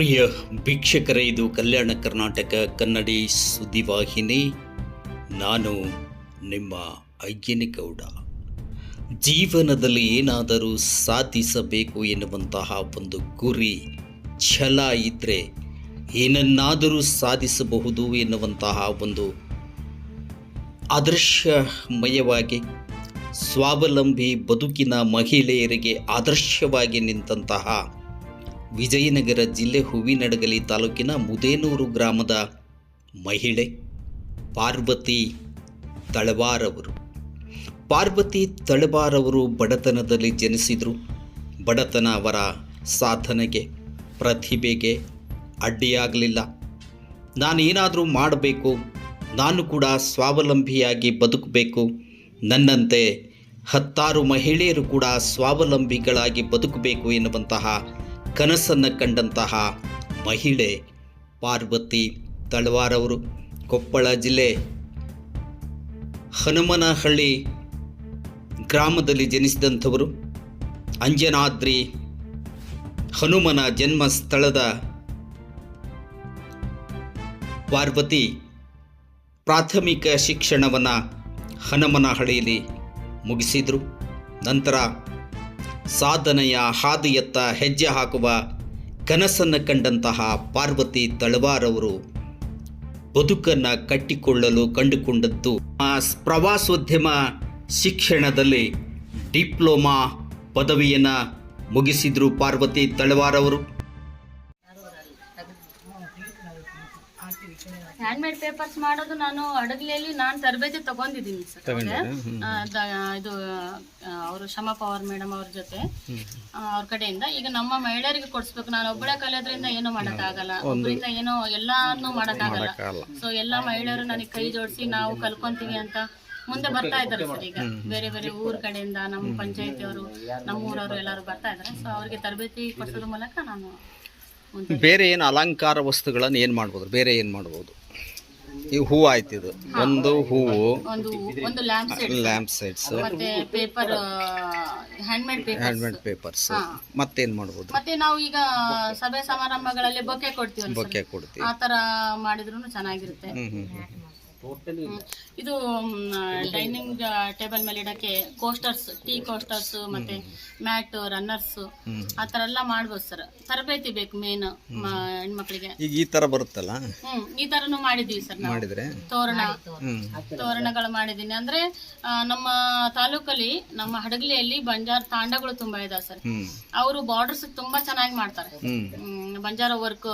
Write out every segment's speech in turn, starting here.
ಪ್ರಿಯ ವೀಕ್ಷಕರೇ, ಇದು ಕಲ್ಯಾಣ ಕರ್ನಾಟಕ ಕನ್ನಡಿ ಸುದ್ದಿವಾಹಿನಿ ನಾನು ನಿಮ್ಮ ಅಯ್ಯನಗೌಡ ಜೀವನದಲ್ಲಿ ಏನಾದರೂ ಸಾಧಿಸಬೇಕು ಎನ್ನುವಂತಹ ಒಂದು ಗುರಿ, ಛಲ ಇದ್ದರೆ ಏನನ್ನಾದರೂ ಸಾಧಿಸಬಹುದು ಎನ್ನುವಂತಹ ಒಂದು ಆದರ್ಶಮಯವಾಗಿ, ಸ್ವಾವಲಂಬಿ ಬದುಕಿನ ಮಹಿಳೆಯರಿಗೆ ಆದರ್ಶವಾಗಿ ನಿಂತಹ ವಿಜಯನಗರ ಜಿಲ್ಲೆ ಹೂವಿನಡಗಲಿ ತಾಲೂಕಿನ ಮುದೇನೂರು ಗ್ರಾಮದ ಮಹಿಳೆ ಪಾರ್ವತಿ ತಳವಾರವರು. ಪಾರ್ವತಿ ತಳವಾರವರು ಬಡತನದಲ್ಲಿ ಜನಿಸಿದರು. ಬಡತನ ಅವರ ಸಾಧನೆಗೆ, ಪ್ರತಿಭೆಗೆ ಅಡ್ಡಿಯಾಗಲಿಲ್ಲ. ನಾನೇನಾದರೂ ಮಾಡಬೇಕು, ನಾನು ಕೂಡ ಸ್ವಾವಲಂಬಿಯಾಗಿ ಬದುಕಬೇಕು. ನನ್ನಂತೆ ಹತ್ತಾರು ಮಹಿಳೆಯರು ಕೂಡ ಸ್ವಾವಲಂಬಿಗಳಾಗಿ ಬದುಕಬೇಕು ಎನ್ನುವಂತಹ ಕನಸನ್ನು ಕಂಡಂತಹ ಮಹಿಳೆ ಪಾರ್ವತಿ ತಳವಾರವರು, ಕೊಪ್ಪಳ ಜಿಲ್ಲೆ ಹನುಮನಹಳ್ಳಿ ಗ್ರಾಮದಲ್ಲಿ ಜನಿಸಿದಂಥವರು. ಅಂಜನಾದ್ರಿ ಹನುಮನ ಜನ್ಮ ಸ್ಥಳದ ಪಾರ್ವತಿ ಪ್ರಾಥಮಿಕ ಶಿಕ್ಷಣವನ್ನು ಹನುಮನಹಳ್ಳಿಯಲ್ಲಿ ಮುಗಿಸಿದರು. ನಂತರ ಸಾಧನೆಯ ಹಾದಿಯತ್ತ ಹೆಜ್ಜೆ ಹಾಕುವ ಕನಸನ್ನು ಕಂಡಂತಹ ಪಾರ್ವತಿ ತಳವಾರವರು ಬದುಕನ್ನು ಕಟ್ಟಿಕೊಳ್ಳಲು ಕಂಡುಕೊಂಡದ್ದು. ಆ ಪ್ರವಾಸೋದ್ಯಮ ಶಿಕ್ಷಣದಲ್ಲಿ ಡಿಪ್ಲೊಮಾ ಪದವಿಯನ್ನು ಮುಗಿಸಿದರು ಪಾರ್ವತಿ ತಳವಾರವರು. ಹ್ಯಾಂಡ್ ಮೇಡ್ ಪೇಪರ್ಸ್ ಮಾಡೋದು ನಾನು ಅಡಗಲೆಯಲ್ಲಿ ನಾನು ತರಬೇತಿ ತಗೊಂಡಿದ್ದೀನಿ ಸರ್. ಆ, ಇದು ಅವರು ಶಮ ಪವರ್ ಮೇಡಮ್ ಅವ್ರ ಜೊತೆ ಅವ್ರ ಕಡೆಯಿಂದ ಈಗ ನಮ್ಮ ಮಹಿಳೆಯರಿಗೆ ಕೊಡಿಸ್ಬೇಕು. ನಾನು ಒಬ್ಬಳೆ ಕಲಿಯೋದ್ರಿಂದ ಏನೂ ಮಾಡೋಕ್ಕಾಗಲ್ಲ. ಒಬ್ಬರಿಂದ ಏನೋ ಎಲ್ಲಾನು ಮಾಡೋಕ್ಕಾಗಲ್ಲ. ಸೊ ಎಲ್ಲ ಮಹಿಳೆಯರು ನನಗೆ ಕೈ ಜೋಡಿಸಿ ನಾವು ಕಲ್ಕೊಂತೀವಿ ಅಂತ ಮುಂದೆ ಬರ್ತಾ ಇದ್ದಾರೆ ಸರ್ ಈಗ. ಬೇರೆ ಬೇರೆ ಊರ್ ಕಡೆಯಿಂದ ನಮ್ಮ ಪಂಚಾಯತಿ ಅವರು ನಮ್ಮ ಊರವರು ಎಲ್ಲರೂ ಬರ್ತಾ ಇದ್ದಾರೆ. ಸೊ ಅವ್ರಿಗೆ ತರಬೇತಿ ಕೊಡಿಸೋದ್ರ ಮೂಲಕ ನಾನು ಬೇರೆ ಏನು ಅಲಂಕಾರ ವಸ್ತುಗಳನ್ನು ಏನು ಮಾಡ್ಬೋದು? ಬೇರೆ ಏನು ಮಾಡ್ಬೋದು? ಈ ಹೂ ಆಯ್ತು ಇದು. ಒಂದು ಹೂವು ಒಂದು ಒಂದು ಲ್ಯಾಂಪ್ ಸೆಟ್ ಲ್ಯಾಂಪ್ ಸೆಟ್ಸ್. ಮತ್ತೆ paper hand made paper handmade papers. ಮತ್ತೇನ್ ಮಾಡಬಹುದು ಮತ್ತೆ ನಾವು ಈಗ ಸಭೆ ಸಮಾರಂಭಗಳಲ್ಲಿ ಬೊಕ್ಕೆ ಕೊಡ್ತೀವಿ ಬೊಕ್ಕೆ ಕೊಡ್ತೀವಿ. ಆ ತರ ಮಾಡಿದ್ರು ಚೆನ್ನಾಗಿರುತ್ತೆ. ಇದು ಡೈನಿಂಗ್ ಟೇಬಲ್ ಮೇಲೆ ಇಡಕ್ಕೆ ಕೋಸ್ಟರ್ಸ್ ಟೀ ಕೋಸ್ಟರ್ಸ್ ಮತ್ತೆ ಮ್ಯಾಟ್ ರನ್ನರ್ಸ್ ಆ ತರ ಎಲ್ಲ ಮಾಡ್ಬೋದು ಸರ್ ತರಬೇತಿ ಬೇಕು ಮೇನ್ ಹೆಣ್ಮಕ್ಳಿಗೆ. ಈಗ ಈ ತರ ಬರುತ್ತಲ್ಲ? ಹ್ಮ್ ಈ ತರನು ಮಾಡಿದೀವಿ ಸರ್ ನಾವು. ಮಾಡಿದ್ರೆ? ತೋರಣ. ತೋರಣಗಳು ಮಾಡಿದೀನಿ ಅಂದ್ರೆ ಆ, ನಮ್ಮ ತಾಲೂಕಲ್ಲಿ ನಮ್ಮ ಹಡಗಲಿಯಲ್ಲಿ ಬಂಜಾರ ತಾಂಡಗಳು ತುಂಬಾ ಇದಾವೆ ಸರ್ ಅವರು ಬಾರ್ಡರ್ಸ್ ತುಂಬಾ ಚೆನ್ನಾಗಿ ಮಾಡ್ತಾರೆ. ಬಂಜಾರ ವರ್ಕ್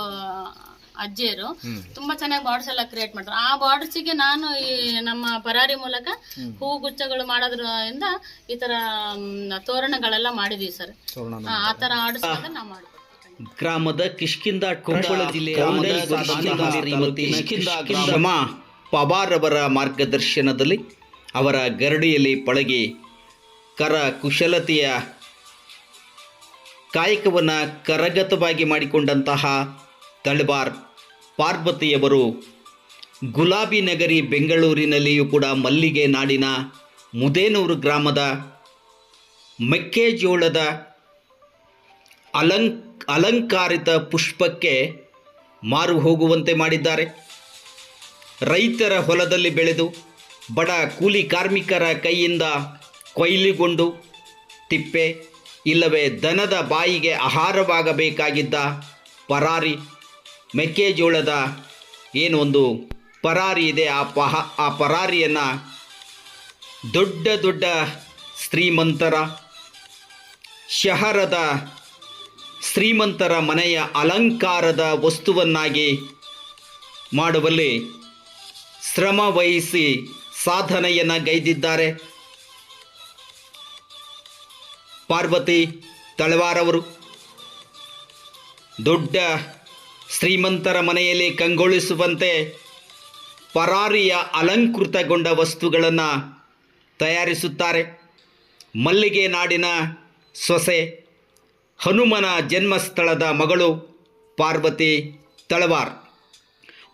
ಅಜ್ಜಿಯರು ತುಂಬಾ ಚೆನ್ನಾಗಿ ಬಾರ್ಡರ್ಸ್ ಎಲ್ಲ ಕ್ರಿಯೇಟ್ ಮಾಡ್ತಾರೆ ಆ ಬಾರ್ಡರ್ಸ್ಗೆ ನಾನು ಈ ನಮ್ಮ ಪರಾರಿ ಮೂಲಕ ಹೂ ಗುಚ್ಚಗಳು ಮಾಡೋದ್ರಿಂದ ಈ ತರ ತೋರಣಗಳೆಲ್ಲ ಮಾಡಿದೀವಿ ಸರ್. ತೋರಣ ಆ ತರ ಆರ್ಡರ್ಸ್ ನಾವು ಮಾಡ್ತೀವಿ ಗ್ರಾಮದ ಕಿಷ್ಕಿಂದ ಕೊಪ್ಪಳ ಜಿಲ್ಲೆಯ ಅವರ ಮಾರ್ಗದರ್ಶನದಲ್ಲಿ ಅವರ ಗರಡಿಯಲ್ಲಿ ಪಳಗಿ ಕರ ಕುಶಲತೆಯ ಕಾಯಕವನ್ನು ಕರಗತವಾಗಿ ಮಾಡಿಕೊಂಡಂತಹ ತಳವಾರ್ ಪಾರ್ವತಿಯವರು ಗುಲಾಬಿ ನಗರಿ ಬೆಂಗಳೂರಿನಲ್ಲಿಯೂ ಕೂಡ ಮಲ್ಲಿಗೆ ನಾಡಿನ ಮುದೇನೂರು ಗ್ರಾಮದ ಮೆಕ್ಕೆಜೋಳದ ಅಲಂ ಅಲಂಕಾರಿತ ಪುಷ್ಪಕ್ಕೆ ಮಾರು ಹೋಗುವಂತೆ ಮಾಡಿದ್ದಾರೆ. ರೈತರ ಹೊಲದಲ್ಲಿ ಬೆಳೆದು ಬಡ ಕೂಲಿ ಕಾರ್ಮಿಕರ ಕೈಯಿಂದ ಕೊಯ್ಲುಗೊಂಡು ತಿಪ್ಪೆ, ಇಲ್ಲವೇ ದನದ ಬಾಯಿಗೆ ಆಹಾರವಾಗಬೇಕಾಗಿದ್ದ ಪರಾರಿ ಮೆಕ್ಕೆಜೋಳದ ಏನು ಒಂದು ಪರಾರಿ ಇದೆ, ಆ ಪಹ, ಆ ಪರಾರಿಯನ್ನು ದೊಡ್ಡ ದೊಡ್ಡ ಶ್ರೀಮಂತರ ಶಹರದ ಶ್ರೀಮಂತರ ಮನೆಯ ಅಲಂಕಾರದ ವಸ್ತುವನ್ನಾಗಿ ಮಾಡುವಲ್ಲಿ ಶ್ರಮ ವಹಿಸಿ ಸಾಧನೆಯನ್ನು ಗೈದಿದ್ದಾರೆ. ಪಾರ್ವತಿ ತಳವಾರವರು ದೊಡ್ಡ ಶ್ರೀಮಂತರ ಮನೆಯಲ್ಲಿ ಕಂಗೊಳಿಸುವಂತೆ ಪರಾರಿಯ ಅಲಂಕೃತಗೊಂಡ ವಸ್ತುಗಳನ್ನು ತಯಾರಿಸುತ್ತಾರೆ. ಮಲ್ಲಿಗೆ ನಾಡಿನ ಸೊಸೆ, ಹನುಮನ ಜನ್ಮಸ್ಥಳದ ಮಗಳು ಪಾರ್ವತಿ ತಳವಾರ್.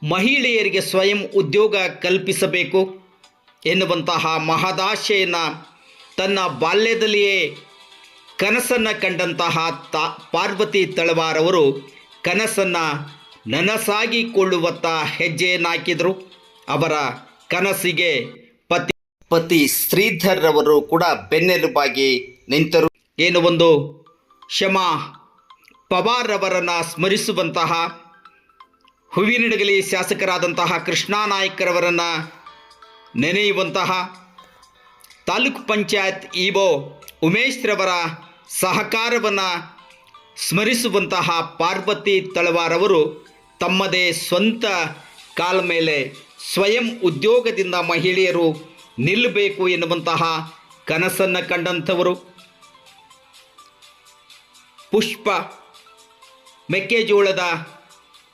ಮಹಿಳೆಯರಿಗೆ ಸ್ವಯಂ ಉದ್ಯೋಗ ಕಲ್ಪಿಸಬೇಕು ಎನ್ನುವಂತಹ ಮಹದಾಶೆಯನ್ನು ತನ್ನ ಬಾಲ್ಯದಲ್ಲಿಯೇ ಕನಸನ್ನು ಕಂಡಂತಹ ತಾ ಪಾರ್ವತಿ ತಳವಾರವರು ಕನಸನ್ನು ನನಸಾಗಿಕೊಳ್ಳುವತ್ತ ಹೆಜ್ಜೆಯನ್ನಾಕಿದರು ಅವರ ಕನಸಿಗೆ ಪತಿ ಪತಿ ಶ್ರೀಧರ್ ಅವರು ಕೂಡ ಬೆನ್ನೆಲುಬಾಗಿ ನಿಂತರು. ಏನು ಒಂದು ಶಮಾ ಪವಾರ್ ಅವರನ್ನು ಸ್ಮರಿಸುವಂತಹ ಹೂವಿನಡಗಲಿ ಶಾಸಕರಾದಂತಹ ಕೃಷ್ಣಾ ನಾಯ್ಕರವರನ್ನು ನೆನೆಯುವಂತಹ ತಾಲೂಕು ಪಂಚಾಯತ್ ಇಒ ಉಮೇಶ್ರವರ ಸಹಕಾರವನ್ನು ಸ್ಮರಿಸುವಂತಹ ಪಾರ್ವತಿ ತಳವಾರವರು ತಮ್ಮದೇ ಸ್ವಂತ ಕಾಲ ಮೇಲೆ ಸ್ವಯಂ ಉದ್ಯೋಗದಿಂದ ಮಹಿಳೆಯರು ನಿಲ್ಲಬೇಕು ಎನ್ನುವಂತಹ ಕನಸನ್ನು ಕಂಡಂಥವರು. ಪುಷ್ಪ, ಮೆಕ್ಕೆಜೋಳದ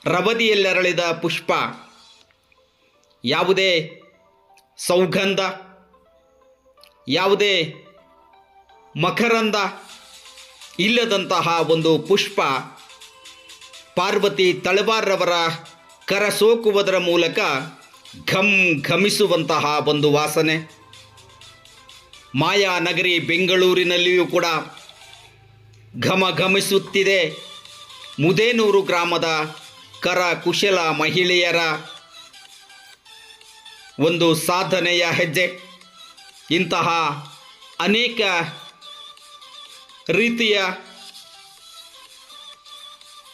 ರವದಿಯಲ್ಲರಳಿದ ಪುಷ್ಪ. ಯಾವುದೇ ಸೌಗಂಧ, ಯಾವುದೇ ಮಕರಂದ ಇಲ್ಲದಂತಹ ಒಂದು ಪುಷ್ಪ ಪಾರ್ವತಿ ತಳವಾರ್ರವರ ಕರ ಸೋಕುವುದರ ಮೂಲಕ ಘಮ್ ಘಮಿಸುವಂತಹ ಒಂದು ವಾಸನೆ. ಮಾಯಾ ನಗರಿ ಬೆಂಗಳೂರಿನಲ್ಲಿಯೂ ಕೂಡ ಘಮ ಘಮಿಸುತ್ತಿದೆ. ಮುದೇನೂರು ಗ್ರಾಮದ ಕರ ಕುಶಲ ಮಹಿಳೆಯರ ಒಂದು ಸಾಧನೆಯ ಹೆಜ್ಜೆ. ಇಂತಹ ಅನೇಕ ರೀತಿಯ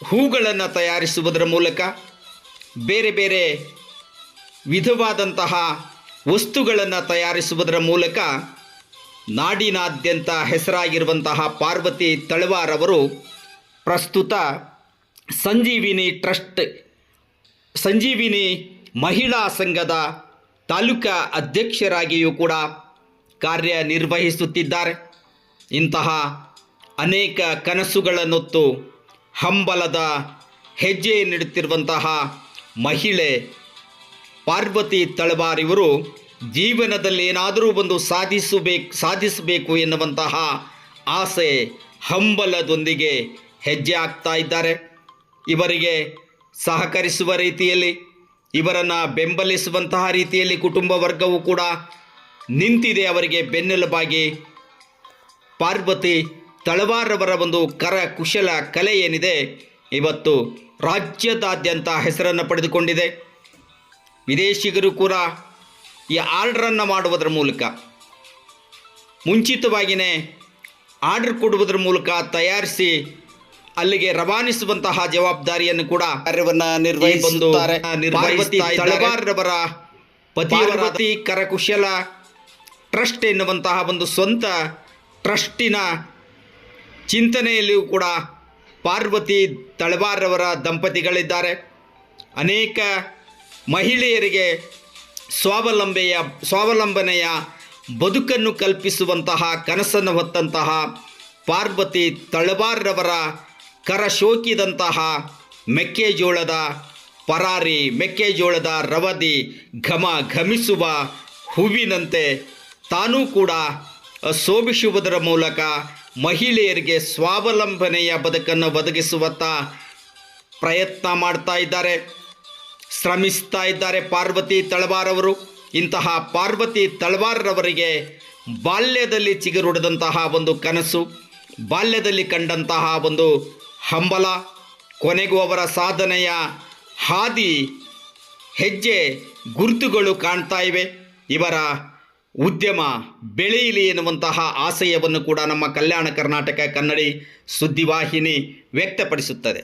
ಹೂಗಳನ್ನು ತಯಾರಿಸುವುದರ ಮೂಲಕ ಬೇರೆ ಬೇರೆ ವಿಧವಾದಂತಹ ವಸ್ತುಗಳನ್ನು ತಯಾರಿಸುವುದರ ಮೂಲಕ ನಾಡಿನಾದ್ಯಂತ ಹೆಸರಾಗಿರುವಂತಹ ಪಾರ್ವತಿ ತಳವಾರವರು ಪ್ರಸ್ತುತ ಸಂಜೀವಿನಿ ಟ್ರಸ್ಟ್, ಸಂಜೀವಿನಿ ಮಹಿಳಾ ಸಂಘದ ತಾಲೂಕಾ ಅಧ್ಯಕ್ಷರಾಗಿಯೂ ಕೂಡ ಕಾರ್ಯನಿರ್ವಹಿಸುತ್ತಿದ್ದಾರೆ. ಇಂತಹ ಅನೇಕ ಕನಸುಗಳನ್ನೊತ್ತು ಹಂಬಲದ ಹೆಜ್ಜೆ ನೀಡುತ್ತಿರುವಂತಹ ಮಹಿಳೆ ಪಾರ್ವತಿ ತಳವಾರ್ ಇವರು ಜೀವನದಲ್ಲಿ ಏನಾದರೂ ಒಂದು ಸಾಧಿಸಬೇಕು ಸಾಧಿಸಬೇಕು ಎನ್ನುವಂತಹ ಆಸೆ ಹಂಬಲದೊಂದಿಗೆ ಹೆಜ್ಜೆ ಹಾಕ್ತಾ ಇದ್ದಾರೆ. ಇವರಿಗೆ ಸಹಕರಿಸುವ ರೀತಿಯಲ್ಲಿ, ಇವರನ್ನು ಬೆಂಬಲಿಸುವಂತಹ ರೀತಿಯಲ್ಲಿ ಕುಟುಂಬ ವರ್ಗವು ಕೂಡ ನಿಂತಿದೆ. ಅವರಿಗೆ ಬೆನ್ನೆಲುಬಾಗಿ ಪಾರ್ವತಿ ತಳವಾರವರ ಒಂದು ಕರ ಕುಶಲ ಕಲೆ ಏನಿದೆ ಇವತ್ತು ರಾಜ್ಯದಾದ್ಯಂತ ಹೆಸರನ್ನು ಪಡೆದುಕೊಂಡಿದೆ. ವಿದೇಶಿಗರು ಕೂಡ ಈ ಆರ್ಡ್ರನ್ನು ಮಾಡುವುದರ ಮೂಲಕ ಮುಂಚಿತವಾಗಿಯೇ ಆರ್ಡರ್ ಕೊಡುವುದರ ಮೂಲಕ ತಯಾರಿಸಿ ಅಲ್ಲಿಗೆ ರವಾನಿಸುವಂತಹ ಜವಾಬ್ದಾರಿಯನ್ನು ಕೂಡ ಕಾರ್ಯವನ್ನು ನಿರ್ವಹಿಸುತ್ತಾರೆ. ಪಾರ್ವತಿ ಪತಿಯವರತಿ ಕರಕುಶಲ ಟ್ರಸ್ಟ್ ಎನ್ನುವಂತಹ ಒಂದು ಸ್ವಂತ ಟ್ರಸ್ಟಿನ ಚಿಂತನೆಯಲ್ಲಿಯೂ ಕೂಡ ಪಾರ್ವತಿ ತಳವಾರವರ ದಂಪತಿಗಳಿದ್ದಾರೆ. ಅನೇಕ ಮಹಿಳೆಯರಿಗೆ ಸ್ವಾವಲಂಬೆಯ, ಸ್ವಾವಲಂಬನೆಯ ಬದುಕನ್ನು ಕಲ್ಪಿಸುವಂತಹ, ಕನಸನ್ನು ಹೊತ್ತಂತಹ ಪಾರ್ವತಿ ತಳವಾರವರ ಕರಶೋಕಿದಂತಹ ಮೆಕ್ಕೆಜೋಳದ ಪರಾರಿ, ಮೆಕ್ಕೆಜೋಳದ ರವದಿ ಘಮ ಘಮಿಸುವ ಹೂವಿನಂತೆ ತಾನೂ ಕೂಡ ಶೋಭಿಸುವುದರ ಮೂಲಕ ಮಹಿಳೆಯರಿಗೆ ಸ್ವಾವಲಂಬನೆಯ ಬದುಕನ್ನು ಒದಗಿಸುವತ್ತ ಪ್ರಯತ್ನ ಮಾಡ್ತಾ ಇದ್ದಾರೆ. ಶ್ರಮಿಸ್ತಾ ಇದ್ದಾರೆ ಪಾರ್ವತಿ ತಳವಾರವರು ಇಂತಹ ಪಾರ್ವತಿ ತಳವಾರರವರಿಗೆ ಬಾಲ್ಯದಲ್ಲಿ ಚಿಗುರುಡಿದಂತಹ ಒಂದು ಕನಸು, ಬಾಲ್ಯದಲ್ಲಿ ಕಂಡಂತಹ ಒಂದು ಹಂಬಲ, ಕೊನೆಗೂ ಅವರ ಸಾಧನೆಯ ಹಾದಿ ಹೆಜ್ಜೆ ಗುರುತುಗಳು ಕಾಣ್ತಾ ಇವೆ. ಇವರ ಉದ್ಯಮ ಬೆಳೆಯಲಿ ಎನ್ನುವಂತಹ ಆಶಯವನ್ನು ಕೂಡ ನಮ್ಮ ಕಲ್ಯಾಣ ಕರ್ನಾಟಕ ಕನ್ನಡಿ ಸುದ್ದಿವಾಹಿನಿ ವ್ಯಕ್ತಪಡಿಸುತ್ತದೆ.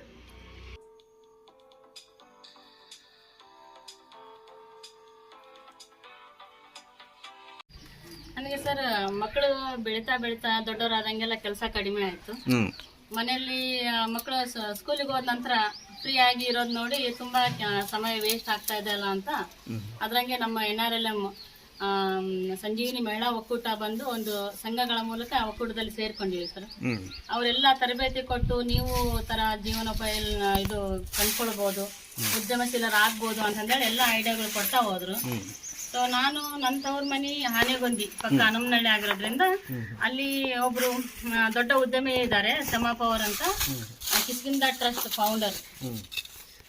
ನನಗೆ ಸರ್ ಮಕ್ಕಳು ಬೆಳೀತಾ ಬೆಳೀತಾ ದೊಡ್ಡವರಾದಂಗೆಲ್ಲ ಕೆಲಸ ಕಡಿಮೆ ಆಯ್ತು. ಮನೆಯಲ್ಲಿ ಮಕ್ಕಳು ಸ್ಕೂಲಿಗೆ ಹೋದ ನಂತರ ಫ್ರೀ ಆಗಿ ಇರೋದು ನೋಡಿ ತುಂಬಾ ಸಮಯ ವೇಸ್ಟ್ ಆಗ್ತಾ ಇದೆ ಅಲ್ಲ ಅಂತ. ಅದ್ರಂಗೆ ನಮ್ಮ N R L M Sanjeevini ಮಹಿಳಾ ಒಕ್ಕೂಟ ಬಂದು ಒಂದು ಸಂಘಗಳ ಮೂಲಕ ಆ ಒಕ್ಕೂಟದಲ್ಲಿ ಸೇರ್ಕೊಂಡಿವಿ ಸರ್. ಅವರೆಲ್ಲ ತರಬೇತಿ ಕೊಟ್ಟು ನೀವು ತರ ಜೀವನೋಪಾಯ ಇದು ಕಂಡ್ಕೊಳ್ಬಹುದು ಉದ್ಯಮಶೀಲರಾಗ್ಬೋದು ಅಂತಂದೇಳಿ ಎಲ್ಲ ಐಡಿಯಾಗಳು ಕೊಡ್ತಾ ಹೋದ್ರು. ಸೊ ನಾನು ನನ್ನ ತವ್ರ ಮನೆ ಆನೆಗೊಂದಿ ಪಕ್ಕ ಹನುಮನಹಳ್ಳಿ ಆಗಿರೋದ್ರಿಂದ ಅಲ್ಲಿ ಒಬ್ರು ದೊಡ್ಡ ಉದ್ಯಮಿ ಇದ್ದಾರೆ ಸಮಾಪ ಅವರ್ ಅಂತ. ಕಿಸ್ಕಿಂದ ಟ್ರಸ್ಟ್ ಫೌಂಡರ್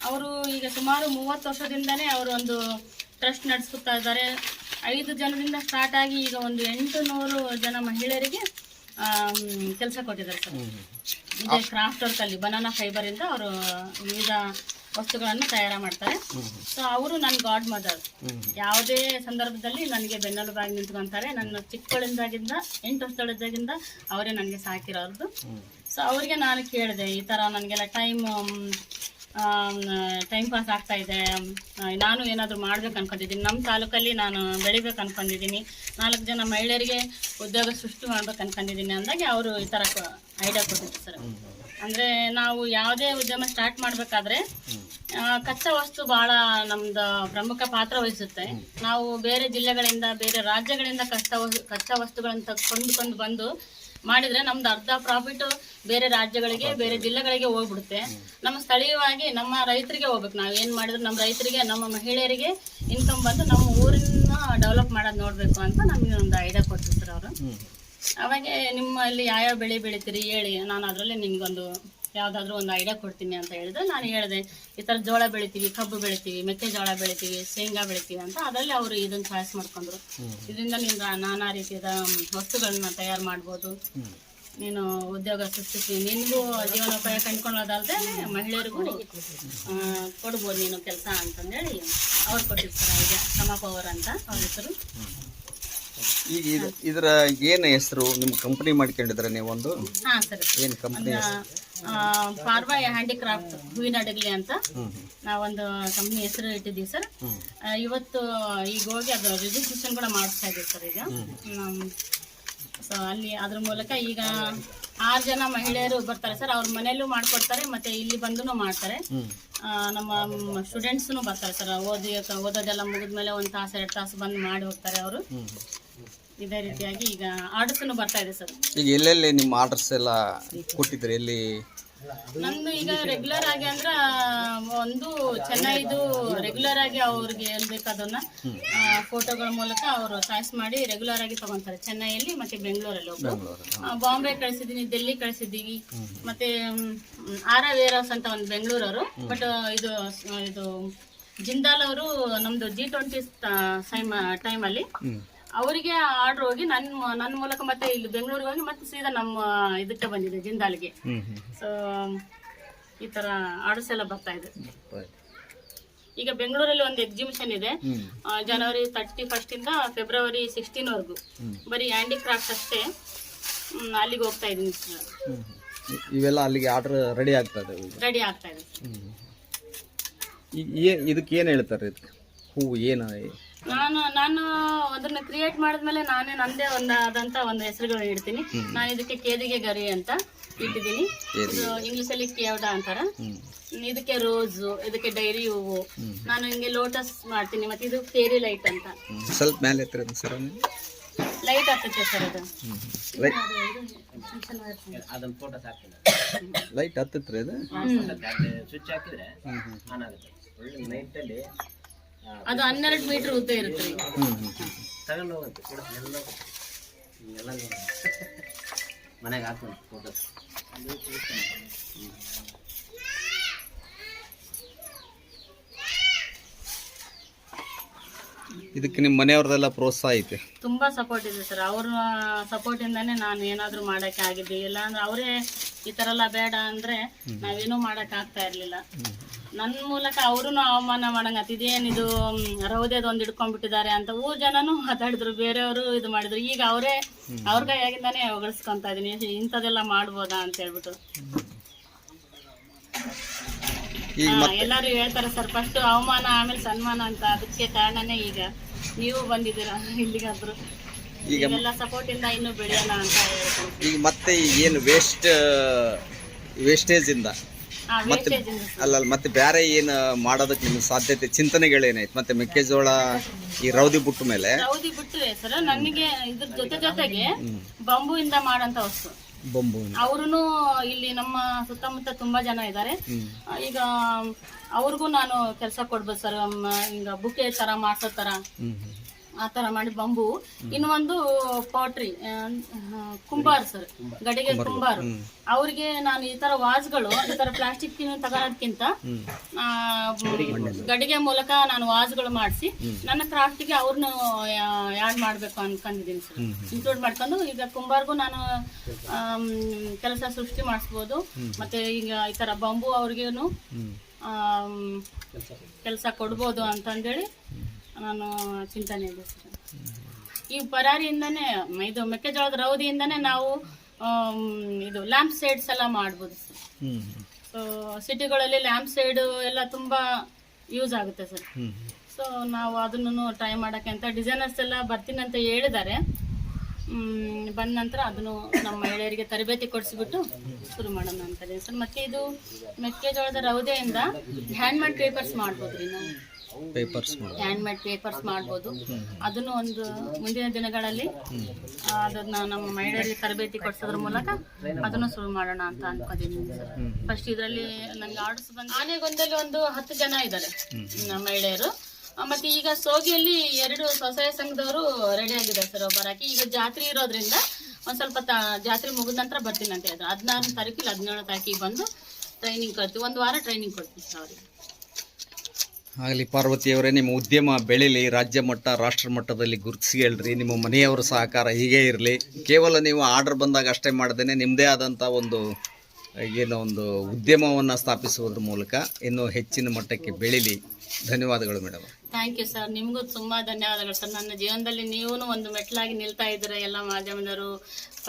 ಅವರು ಈಗ ಸುಮಾರು ಮೂವತ್ತು ವರ್ಷದಿಂದನೇ ಅವರು ಒಂದು ಟ್ರಸ್ಟ್ ನಡೆಸ್ಕೊತಾ ಇದ್ದಾರೆ. ಐದು ಜನರಿಂದ ಸ್ಟಾರ್ಟ್ ಆಗಿ ಈಗ ಒಂದು ಎಂಟು ನೂರು ಜನ ಮಹಿಳೆಯರಿಗೆ ಕೆಲಸ ಕೊಟ್ಟಿದ್ದಾರೆ ಸರ್. ಇದೇ ಕ್ರಾಫ್ಟ್ ವರ್ಕ್ ಅಲ್ಲಿ ಬನಾನಾ ಫೈಬರ್ ಇಂದ ಅವರು ವಿವಿಧ ವಸ್ತುಗಳನ್ನು ತಯಾರು ಮಾಡ್ತಾರೆ. ಸೊ ಅವರು ನನ್ನ ಗಾಡ್ ಮದರ್ ಯಾವುದೇ ಸಂದರ್ಭದಲ್ಲಿ ನನಗೆ ಬೆನ್ನೆಲುಬಾಗಿ ನಿಂತ್ಕೊಂತಾರೆ. ನನ್ನ ಚಿಕ್ಕವಳಿಂದಾಗಿಂದ ಎಂಟು ವರ್ಷದೊಳಗಿಂದ ಅವರೇ ನನಗೆ ಸಾಕಿರೋದು. ಸೊ ಅವರಿಗೆ ನಾನು ಕೇಳಿದೆ ಈ ಥರ ನನಗೆಲ್ಲ ಟೈಮ್ ಟೈಮ್ ಪಾಸ್ ಆಗ್ತಾ ಇದೆ. ನಾನು ಏನಾದರೂ ಮಾಡ್ಬೇಕು ಅನ್ಕೊಂಡಿದ್ದೀನಿ. ನಮ್ಮ ತಾಲೂಕಲ್ಲಿ ನಾನು ಬೆಳಿಬೇಕು ಅನ್ಕೊಂಡಿದ್ದೀನಿ. ನಾಲ್ಕು ಜನ ಮಹಿಳೆಯರಿಗೆ ಉದ್ಯೋಗ ಸೃಷ್ಟಿ ಮಾಡ್ಬೇಕು ಅನ್ಕೊಂಡಿದ್ದೀನಿ ಅಂದಾಗ ಅವರು ಈ ಥರ ಐಡಿಯಾ ಕೊಟ್ಟಿದ್ರು ಸರ್. ಅಂದರೆ ನಾವು ಯಾವುದೇ ಉದ್ಯಮ ಸ್ಟಾರ್ಟ್ ಮಾಡಬೇಕಾದ್ರೆ ಕಚ್ಚಾ ವಸ್ತು ಭಾಳ ನಮ್ದು ಪ್ರಮುಖ ಪಾತ್ರ ವಹಿಸುತ್ತೆ. ನಾವು ಬೇರೆ ಜಿಲ್ಲೆಗಳಿಂದ, ಬೇರೆ ರಾಜ್ಯಗಳಿಂದ ಕಚ್ಚಾ ಕಚ್ಚಾ ವಸ್ತುಗಳನ್ನು ಕೊಂಡ್ಕೊಂಡು ಬಂದು ಮಾಡಿದ್ರೆ ನಮ್ದು ಅರ್ಧ ಪ್ರಾಫಿಟ್ ಬೇರೆ ರಾಜ್ಯಗಳಿಗೆ ಬೇರೆ ಜಿಲ್ಲೆಗಳಿಗೆ ಹೋಗ್ಬಿಡುತ್ತೆ. ನಮ್ಮ ಸ್ಥಳೀಯವಾಗಿ ನಮ್ಮ ರೈತರಿಗೆ ಹೋಗ್ಬೇಕು. ನಾವು ಏನ್ ಮಾಡಿದ್ರು ನಮ್ಮ ರೈತರಿಗೆ ನಮ್ಮ ಮಹಿಳೆಯರಿಗೆ ಇನ್ಕಮ್ ಬಂದು ನಮ್ಮ ಊರಿನ ಡೆವಲಪ್ ಮಾಡೋದು ನೋಡ್ಬೇಕು ಅಂತ ನಮಗೆ ಒಂದು ಐಡಿಯಾ ಕೊಟ್ಟಿರ್ತಾರೆ ಅವರು. ಅವಾಗ ನಿಮ್ಮಲ್ಲಿ ಯಾವ್ಯಾವ ಬೆಳೆ ಬೆಳಿತೀರಿ ಹೇಳಿ. ನಾನು ಅದರಲ್ಲಿ ನಿಮ್ಗೊಂದು ಯಾವ್ದಾದ್ರು ಒಂದು ಐಡಿಯಾ ಕೊಡ್ತೀನಿ ಅಂತ ಹೇಳಿದ್ರೆ ನಾನು ಹೇಳಿದೆ ಈ ಥರ ಜೋಳ ಬೆಳಿತೀವಿ ಕಬ್ಬು ಬೆಳಿತೀವಿ ಮೆಕ್ಕೆಜೋಳ ಬೆಳಿತೀವಿ ಶೇಂಗಾ ಬೆಳಿತೀವಿ ಅಂತ ಅದರಲ್ಲಿ ಅವರು ಇದನ್ನ ಚಾಯ್ಸ್ ಮಾಡ್ಕೊಂಡ್ರು. ಇದರಿಂದ ನೀನು ನಾನಾ ರೀತಿಯಾದ ವಸ್ತುಗಳನ್ನ ತಯಾರು ಮಾಡ್ಬೋದು. ನೀನು ಉದ್ಯೋಗ ಸೃಷ್ಟಿಸಿ ನಿನಗೂ ಜೀವನೋಪಾಯ ಕಂಡ್ಕೊಳ್ಳೋದಲ್ದೆ ಮಹಿಳೆಯರಿಗೂ ಕೊಡ್ಬೋದು ನೀನು ಕೆಲಸ ಅಂತಂದೇಳಿ ಅವ್ರು ಕೊಟ್ಟಿರ್ತಾರೆ ಈಗ ಶ್ರಮ ಪವರ್ ಅಂತ ಅವ್ರ ಹೆಸರು. ಈಗ ಇದು ಇದರ ಏನು ಹೆಸರು? ನಿಮ್ಮ ಕಂಪ್ನಿ ಮಾಡ್ಕೊಂಡಿದ್ರೆ ನೀವೊಂದು? ಹಾಂ ಸರಿ. ಏನು ಕಂಪ್ನಿ ಪಾರ್ವಾ ಹ್ಯಾಂಡಿಕ್ರಾಫ್ಟ್, ಹೂವಿನ ಅಡಗಲಿ ಅಂತ ನಾವೊಂದು ಕಂಪ್ನಿ ಹೆಸರು ಇಟ್ಟಿದ್ದೀವಿ ಸರ್. ಇವತ್ತು ಈಗ ಹೋಗಿ ಅದು ರಿಜಿಸ್ಟ್ರೇಷನ್ ಕೂಡ ಮಾಡಿಸ್ತಾ ಇದ್ದೀವಿ ಸರ್ ಈಗ. ಸೊ ಅಲ್ಲಿ ಅದ್ರ ಮೂಲಕ ಈಗ ಆರು ಜನ ಮಹಿಳೆಯರು ಬರ್ತಾರೆ ಸರ್. ಅವ್ರ ಮನೆಯಲ್ಲೂ ಮಾಡ್ಕೊಡ್ತಾರೆ, ಮತ್ತೆ ಇಲ್ಲಿ ಬಂದು ಮಾಡ್ತಾರೆ. ನಮ್ಮ ಸ್ಟೂಡೆಂಟ್ಸ್ನು ಬರ್ತಾರೆ ಸರ್. ಓದಿ, ಓದೋದೆಲ್ಲ ಮುಗಿದ್ಮೇಲೆ ಒಂದು ತಾಸು, ಎರಡು ತಾಸು ಬಂದು ಮಾಡಿ ಹೋಗ್ತಾರೆ ಅವರು. ಇದೇ ರೀತಿಯಾಗಿ ಈಗ ಆರ್ಡರ್ಸ್ನು ಬರ್ತಾ ಇದೆ ಸರ್. ಈಗ ಎಲ್ಲೆಲ್ಲಿ ನಿಮ್ಮ ಆರ್ಡರ್ಸ್ ಎಲ್ಲ ಕೊಟ್ಟಿದ್ರಿ ಎಲ್ಲಿ? ನಂದು ಈಗ ರೆಗ್ಯುಲರ್ ಆಗಿ ಅಂದ್ರ ಒಂದು ಚೆನ್ನೈದು ರೆಗ್ಯುಲರ್ ಆಗಿ ಅವ್ರಿಗೆ ಹೇಳ್ಬೇಕಾದನ್ನ ಬೇಕಾದನ್ನ ಫೋಟೋಗಳ ಮೂಲಕ ಅವರು ಚಾಯ್ಸ್ ಮಾಡಿ ರೆಗ್ಯುಲರ್ ಆಗಿ ತಗೊಂತಾರೆ. ಚೆನ್ನೈಯಲ್ಲಿ ಮತ್ತೆ ಬೆಂಗಳೂರಲ್ಲಿ ಒಬ್ರು ಬಾಂಬೆ ಕಳಿಸಿದೀನಿ ಡೆಲ್ಲಿ ಕಳಿಸಿದ್ದೀವಿ. ಮತ್ತೆ ಆರ್ ವೇರ್ ಹೌಸ್ ಅಂತ ಒಂದು ಬೆಂಗಳೂರವರು. ಬಟ್ ಇದು ಇದು ಜಿಂದಾಲ್ ಅವರು ನಮ್ದು ಜಿ ಟ್ವೆಂಟಿ ಟೈಮಲ್ಲಿ ಅವರಿಗೆ ಆರ್ಡರ್ ಹೋಗಿ ನನ್ನ ನನ್ನ ಮೂಲಕ ಮತ್ತೆ ಇಲ್ಲಿ ಬೆಂಗಳೂರಿಗೆ ಹೋಗಿ ಮತ್ತೆ ಸೀದಾ ನಮ್ಮ ಇದಕ್ಕೆ ಬಂದಿದೆ ಜಿಂದಾಲ್ಗೆ. ಸೊ ಈ ತರ ಆರ್ಡರ್ಸ್ ಎಲ್ಲ ಬರ್ತಾ ಇದೆ. ಈಗ ಬೆಂಗಳೂರಲ್ಲಿ ಒಂದು ಎಕ್ಸಿಬಿಷನ್ ಇದೆ. ಜನವರಿ ತರ್ಟಿ ಫಸ್ಟ್ ಇಂದ ಫೆಬ್ರವರಿ ಸಿಕ್ಸ್ಟೀನ್ ವರ್ಗು. ಬರೀ ಹ್ಯಾಂಡಿಕ್ರಾಫ್ಟ್ ಅಷ್ಟೇ. ಅಲ್ಲಿಗೆ ಹೋಗ್ತಾ ಇದೀನಿ ಇವೆಲ್ಲ ಅಲ್ಲಿಗೆ ಆರ್ಡರ್ ರೆಡಿ ಆಗ್ತಾ ಇದೆ ರೆಡಿ ಆಗ್ತಾ ಇದೆ. ಇದಕ್ಕೆ ಏನು ಹೇಳ್ತಾರೆ ಹೂವು ಏನು ನಾನು ನಾನು ಅದನ್ನ ಕ್ರಿಯೇಟ್ ಮಾಡಿದ್ಮೇಲೆ ನಾನೇ ನಂದೇ ಒಂದಾದಂತ ಒಂದು ಹೆಸರುಗಳು ಇಡ್ತೀನಿ. ನಾನು ಇದಕ್ಕೆ ಕೇದಿಗೆ ಗರಿ ಅಂತ ಇಟ್ಟಿದ್ದೀನಿ. ಇದು ಇಂಗ್ಲಿಷ್ ಅಲ್ಲಿ ಕೇವಡ ಅಂತಾರ. ಇದಕ್ಕೆ ರೋಸು ಇದಕ್ಕೆ ಡೈರಿ ಹೂವು. ನಾನು ಹಿಂಗೆ ಲೋಟಸ್ ಮಾಡ್ತೀನಿ ಮತ್ತೆ ಇದು ಫೇರಿ ಲೈಟ್ ಅಂತ. ಸ್ವಲ್ಪ ಮೇಲೆ ಸರ್ ಲೈಟ್ ಹಾಕುತ್ತೆ ಸರ್ ಅದು. ಲೈಟ್ ಲೈಟ್ ನೈಟ್ ಇದು ಅದು ಹನ್ನೆರಡು ಮೀಟರ್ ಉದ್ದ ಇರುತ್ತೆ ಮನೆಗೆ ಫೋಟೋ. ಇದಕ್ಕೆ ನಿಮ್ಮ ಮನೆಯವ್ರದೆಲ್ಲ ಪ್ರೋತ್ಸಾಹ ಐತೆ? ತುಂಬಾ ಸಪೋರ್ಟ್ ಇದೆ ಸರ್ ಅವ್ರ ಸಪೋರ್ಟ್ ಇಂದಾನೆ ನಾನು ಏನಾದ್ರೂ ಮಾಡಕ್ಕೆ ಆಗಿದ್ದೆ ಇಲ್ಲ ಅಂದ್ರೆ ಅವರೇ ಈ ತರ ಎಲ್ಲ ಬೇಡ ಅಂದ್ರೆ ನಾವೇನೂ ಮಾಡಕ್ ಆಗ್ತಾ ಇರ್ಲಿಲ್ಲ. ನನ್ನ ಮೂಲಕ ಅವರು ಅವಮಾನ ಮಾಡಂಗ ಇದೇನಿದು ರೌದೇದು ಒಂದ್ ಇಟ್ಕೊಂಡ್ಬಿಟ್ಟಿದ್ದಾರೆ ಅಂತ ಊರ್ ಜನನು ಮಾತಾಡಿದ್ರು ಬೇರೆಯವರು ಇದು ಮಾಡಿದ್ರು. ಈಗ ಅವರೇ ಅವ್ರ ಕೈಯಾಗಿಂದಾನೆ ಹೊಗಳಿಸ್ಕೊಂತ ಇದೀನಿ. ಇಂಥದೆಲ್ಲ ಮಾಡ್ಬೋದಾ ಅಂತ ಹೇಳ್ಬಿಟ್ಟು. ಎಲ್ಲಾರು ಹೇಳ್ತಾರೆ ಸರ್ ಫಸ್ಟ್ ಅವಮಾನ ಆಮೇಲೆ ಸನ್ಮಾನ ಅಂತ. ಅದಕ್ಕೆ ಕಾರಣನೇ ಈಗ ನೀವು ಬಂದಿದ್ದೀರಾ ಇಲ್ಲಿಗಾದ್ರು. ಈಗ ಸಪೋರ್ಟ್ ಇಂದ ಇನ್ನು ಬೆಳೆಯೋಣ ಅಂತ ಈಗ ಮತ್ತೆ ಏನು ವೇಸ್ಟ್ ವೇಸ್ಟೇಜ್ ಇಂದ? ಅಲ್ಲ ಅಲ್ಲ, ಮತ್ತೆ ಬೇರೆ ಏನು ಮಾಡೋದಕ್ಕೆ ನಿಮ್ಗೆ ಸಾಧ್ಯತೆ ಚಿಂತನೆಗಳೇನಾಯ್ತು ಮತ್ತೆ ಮೆಕ್ಕೆಜೋಳ ಈ ರೌದಿ ಬಿಟ್ಟ ಮೇಲೆ? ರೌದಿ ಬಿಟ್ಟರೆ ಸರ್ ನನಗೆ ಇದ್ರ ಜೊತೆ ಜೊತೆಗೆ ಬಂಬುವಿಂದ ಇಂದ ಮಾಡಂತ ವಸ್ತು. ಬೊಂಬು ಅವ್ರು ಇಲ್ಲಿ ನಮ್ಮ ಸುತ್ತಮುತ್ತ ತುಂಬಾ ಜನ ಇದ್ದಾರೆ ಈಗ ಅವ್ರಿಗೂ ನಾನು ಕೆಲಸ ಕೊಡ್ಬೋದು ಸರ್ ಈಗ ಬುಕ್ಕೆ ತರ ಮಾಡ್ಸೋ ತರ. ಆ ತರ ಮಾಡಿ ಬಂಬು. ಇನ್ನು ಒಂದು ಪೌಟ್ರಿ ಕುಂಬಾರ್ ಸರ್ ಗಡಿಗೆ ಕುಂಬಾರ್. ಅವ್ರಿಗೆ ನಾನು ಈ ತರ ವಾಜ್ಗಳು ಈ ತರ ಪ್ಲಾಸ್ಟಿಕ್ ತಗೋದಕ್ಕಿಂತ ಗಡಿಗೆ ಮೂಲಕ. ನಾನು ವಾಜ್ಗಳು ಮಾಡಿಸಿ ನನ್ನ ಕ್ರಾಫ್ಟಿಗೆ ಅವ್ರನ್ನ ಆ್ಯಡ್ ಮಾಡ್ಬೇಕು ಅನ್ಕೊಂಡಿದ್ದೀನಿ ಸರ್ ಇನ್ಕ್ಲೂಡ್ ಮಾಡ್ಕೊಂಡು ಈಗ ಕುಂಬಾರ್ಗೂ ನಾನು ಕೆಲಸ ಸೃಷ್ಟಿ ಮಾಡಿಸ್ಬೋದು. ಮತ್ತೆ ಈಗ ಈ ತರ ಬಂಬು ಅವ್ರಿಗೇನು ಕೆಲಸ ಕೊಡ್ಬೋದು ಅಂತಂದೇಳಿ ನಾನು ಚಿಂತನೆ ಇದೆ ಸರ್ ಈ ಪರಾರಿಯಿಂದನೇ ಇದು ಮೆಕ್ಕೆಜೋಳದ ರೌದಿಯಿಂದನೇ ನಾವು ಇದು ಲ್ಯಾಂಪ್ ಸೈಡ್ಸ್ ಎಲ್ಲ ಮಾಡ್ಬೋದು ಸರ್. ಸೊ ಸಿಟಿಗಳಲ್ಲಿ ಲ್ಯಾಂಪ್ ಸೈಡ್ ಎಲ್ಲ ತುಂಬ ಯೂಸ್ ಆಗುತ್ತೆ ಸರ್. ಸೊ ನಾವು ಅದನ್ನು ಟ್ರೈ ಮಾಡೋಕ್ಕೆ ಅಂತ ಡಿಸೈನರ್ಸ್ ಎಲ್ಲ ಬರ್ತೀನಂತ ಅಂತ ಹೇಳಿದ್ದಾರೆ. ಬಂದ ನಂತರ ಅದನ್ನು ನಮ್ಮ ಮಹಿಳೆಯರಿಗೆ ತರಬೇತಿ ಕೊಡಿಸ್ಬಿಟ್ಟು ಶುರು ಮಾಡೋಣ ಅಂತ ಸರ್. ಮತ್ತು ಇದು ಮೆಕ್ಕೆಜೋಳದ ರೌದೆಯಿಂದ ಹ್ಯಾಂಡ್ಮೇಡ್ ಪೇಪರ್ಸ್ ಮಾಡ್ಬೋದು ರೀ ನಾವು. ಪೇಪರ್ಸ್ ಹ್ಯಾಂಡ್ ಮೇಡ್ ಪೇಪರ್ಸ್ ಮಾಡ್ಬೋದು. ಅದನ್ನು ಒಂದು ಮುಂದಿನ ದಿನಗಳಲ್ಲಿ ಅದನ್ನ ನಮ್ಮ ಮಹಿಳೆಯರಿಗೆ ತರಬೇತಿ ಕೊಡಿಸೋದ್ರ ಮೂಲಕ ಅದನ್ನು ಶುರು ಮಾಡೋಣ ಅಂತ ಅನ್ಕೊಂಡಿದ್ದೀನಿ ಸರ್. ಫಸ್ಟ್ ಇದರಲ್ಲಿ ನನಗೆ ಆರ್ಡರ್ಸ್ ಬಂದು ಆನೆಗೊಂದಲ್ಲಿ ಒಂದು ಹತ್ತು ಜನ ಇದ್ದಾರೆ. ನಮ್ಮ ಮಹಿಳೆಯರು. ಮತ್ತೆ ಈಗ ಸೋಗಿಯಲ್ಲಿ ಎರಡು ಸ್ವಸಹಾಯ ಸಂಘದವರು ರೆಡಿ ಆಗಿದ್ದಾರೆ ಸರ್ ಒಬ್ಬರಾಕಿ. ಈಗ ಜಾತ್ರೆ ಇರೋದ್ರಿಂದ ಒಂದ್ ಸ್ವಲ್ಪ ತ ಜಾತ್ರೆ ಮುಗಿದ ನಂತರ ಬರ್ತೀನಿ ಅಂತ ಹೇಳಿದ್ರು. ಹದಿನಾರನೇ ತಾರೀಕಿಲ್ಲ ಹದಿನೇಳನೇ ತಾರೀಕಿಗೆ ಬಂದು ಟ್ರೈನಿಂಗ್ ಕೊಡ್ತೀವಿ. ಒಂದು ವಾರ ಟ್ರೈನಿಂಗ್ ಕೊಡ್ತೀವಿ ಸರ್ ಅವರಿಗೆ. ಆಗಲಿ ಪಾರ್ವತಿಯವರೇ, ನಿಮ್ಮ ಉದ್ಯಮ ಬೆಳೀಲಿ, ರಾಜ್ಯ ಮಟ್ಟ, ರಾಷ್ಟ್ರ ಮಟ್ಟದಲ್ಲಿ ಗುರುತಿಸ್ಕೊಳ್ರಿ ನಿಮ್ಮ ಮನೆಯವರ ಸಹಕಾರ ಹೀಗೆ ಇರಲಿ. ಕೇವಲ ನೀವು ಆರ್ಡರ್ ಬಂದಾಗ ಅಷ್ಟೇ ಮಾಡ್ದೇನೆ ನಿಮ್ಮದೇ ಆದಂಥ ಒಂದು ಏನೋ ಒಂದು ಉದ್ಯಮವನ್ನು ಸ್ಥಾಪಿಸುವುದ್ರ ಮೂಲಕ ಇನ್ನೂ ಹೆಚ್ಚಿನ ಮಟ್ಟಕ್ಕೆ ಬೆಳೀಲಿ. ಧನ್ಯವಾದಗಳು ಮೇಡಮ್. ಥ್ಯಾಂಕ್ ಯು ಸರ್ ನಿಮಗೂ ತುಂಬ ಧನ್ಯವಾದಗಳು ಸರ್ ನನ್ನ ಜೀವನದಲ್ಲಿ ನೀವು ಒಂದು ಮೆಟ್ಲಾಗಿ ನಿಲ್ತಾ ಇದ್ದೀರಾ ಎಲ್ಲ ಮಾಧ್ಯಮದವರು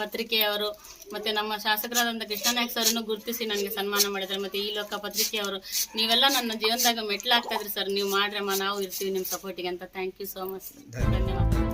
ಪತ್ರಿಕೆಯವರು ಮತ್ತು ನಮ್ಮ ಶಾಸಕರಾದಂಥ ಕೃಷ್ಣನಾಯಕ್ ಸರ್ನು ಗುರುತಿಸಿ ನನಗೆ ಸನ್ಮಾನ ಮಾಡಿದ್ದಾರೆ. ಮತ್ತು ಈ ಲೋಕ ಪತ್ರಿಕೆಯವರು ನೀವೆಲ್ಲ ನನ್ನ ಜೀವನದಾಗ ಮೆಟ್ಲಾಗ್ತಾ ಇದ್ರಿ ಸರ್ ನೀವು ಮಾಡ್ರಮ್ಮ ನಾವು ಇರ್ತೀವಿ ನಿಮ್ಮ ಸಪೋರ್ಟಿಗೆ ಅಂತ. ಥ್ಯಾಂಕ್ ಯು ಸೋ ಮಚ್ ಧನ್ಯವಾದ.